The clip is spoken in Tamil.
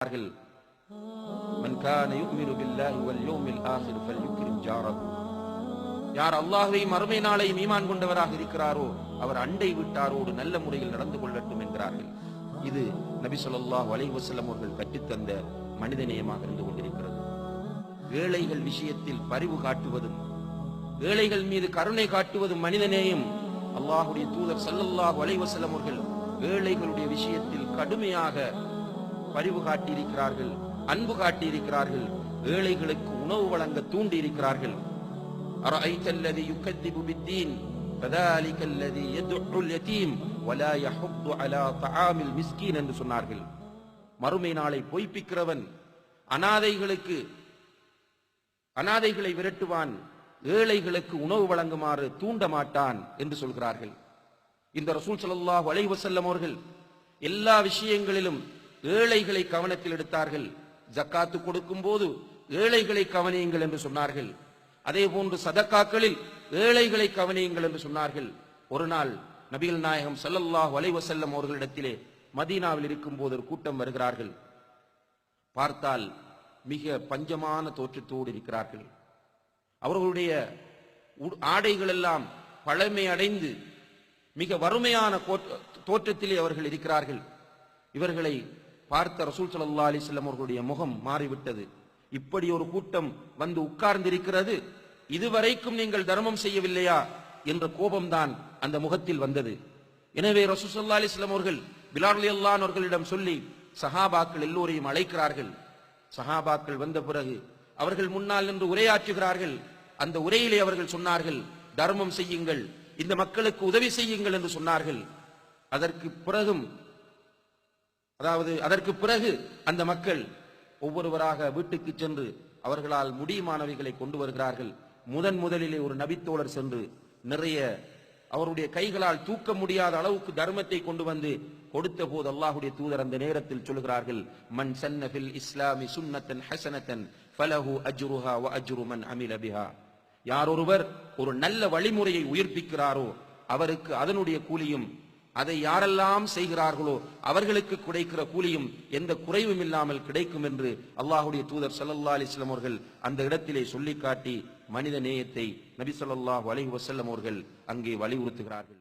சொன்னார்கள் மன் கான யுமினு பில்லாஹி வல் யௌமில் ஆখির ஃபல்யுக்ரிம் ஜாரஹு யார் அல்லாஹ்வையும் மறுமை நாளையும் ஈமான் கொண்டவராக இருக்கிறாரோ அவர் அண்டை விட்டாரோடு நல்ல முறையில் நடந்து கொள்ளட்டும் என்கிறார்கள். இது நபி ஸல்லல்லாஹு அலைஹி வஸல்லம் அவர்கள் கற்றுத்தந்த மனிதநேயமாக இருந்து கொண்டிருக்கிறது. ஏழைகள் விஷயத்தில் பரிவு காட்டுவதும் ஏழைகள் மீது கருணை காட்டுவதும் மனிதநேயம் அல்லாஹுடைய தூதர் ஸல்லல்லாஹு அலைஹி வஸல்லம் அவர்கள் ஏழைகளுடைய விஷயத்தில் கடுமையாக பரிவு காட்டியிருக்கிறார்கள் அன்பு காட்டியிருக்கிறார்கள் ஏழைகளுக்கு உணவு வழங்க தூண்டி இருக்கிறார்கள் என்று சொன்னார்கள். மறுமை நாளை பொய்ப்பிக்கிறவன் அனாதைகளுக்கு அனாதைகளை விரட்டுவான் ஏழைகளுக்கு உணவு வழங்குமாறு தூண்ட மாட்டான் என்று சொல்கிறார்கள். இந்த ரசூல் சல்லாஹ் அலைவசல்லம் அவர்கள் எல்லா விஷயங்களிலும் ஏழைகளை கவனத்தில் எடுத்தார்கள். ஜக்காத்து கொடுக்கும் போது ஏழைகளை கவனியுங்கள் என்று சொன்னார்கள். அதே போன்று சதக்காக்களில் ஏழைகளை கவனியுங்கள் என்று சொன்னார்கள். ஒரு நாள் நபிகள் நாயகம் சல்லல்லாஹ் வலைவசல்லம் அவர்களிடத்திலே மதீனாவில் இருக்கும் போது ஒரு கூட்டம் வருகிறார்கள். பார்த்தால் மிக பஞ்சமான தோற்றத்தோடு இருக்கிறார்கள். அவர்களுடைய உ- ஆடைகள் எல்லாம் பழமை அடைந்து மிக வறுமையான கோட்- தோற்றத்திலே அவர்கள் இருக்கிறார்கள். இவர்களை பார்த்த ரசூல் சல்லா அலிஸ்லாம் அவர்களுடைய முகம் மாறிவிட்டது. இப்படி ஒரு கூட்டம் வந்து உட்கார்ந்திருக்கிறது. இதுவரைக்கும் நீங்கள் தர்மம் செய்யவில்லையா என்ற கோபம்தான் அந்த முகத்தில் வந்தது. எனவே ரசூல் சல்லா அலிஸ்லாம் அவர்கள் பிலால் அல்லான் அவர்களிடம் சொல்லி சஹாபாக்கள் எல்லோரையும் அழைக்கிறார்கள். சஹாபாக்கள் வந்த பிறகு அவர்கள் முன்னால் நின்று உரையாற்றுகிறார்கள். அந்த உரையிலே அவர்கள் சொன்னார்கள் தர்மம் செய்யுங்கள். இந்த மக்களுக்கு உதவி செய்யுங்கள் என்று சொன்னார்கள். அதற்கு பிறகும் அதாவது அதற்கு பிறகு அந்த மக்கள் ஒவ்வொருவராக வீட்டுக்கு சென்று அவர்களால் முடியுமானவைகளை கொண்டு வருகிறார்கள். முதன் முதலிலே ஒரு நபித்தோழர் சென்று நிறைய அவருடைய கைகளால் தூக்க முடியாத அளவுக்கு தர்மத்தை கொண்டு வந்து கொடுத்த போது அல்லாஹுடைய தூதர் அந்த நேரத்தில் சொல்கிறார்கள் மன் சன்னபில் இஸ்லாமி சுன்னத்தன் ஹசனத்தன் ஃபலஹு அஜ்ருஹா வ அஜ்ரு மன் அமில பிஹா. யார் ஒருவர் ஒரு நல்ல வழிமுறையை உயிர்ப்பிக்கிறாரோ அவருக்கு அதனுடைய கூலியும் அதை யாரெல்லாம் செய்கிறார்களோ அவர்களுக்கு கிடைக்கிற கூலியும் எந்த குறைவும் இல்லாமல் கிடைக்கும் என்று அல்லாஹுடைய தூதர் ஸல்லல்லாஹு அலைஹி அவர்கள் அந்த இடத்திலே சொல்லி காட்டி மனித நேயத்தை நபி ஸல்லல்லாஹு அலைஹி வசல்லம் அவர்கள் அங்கே வலியுறுத்துகிறார்கள்.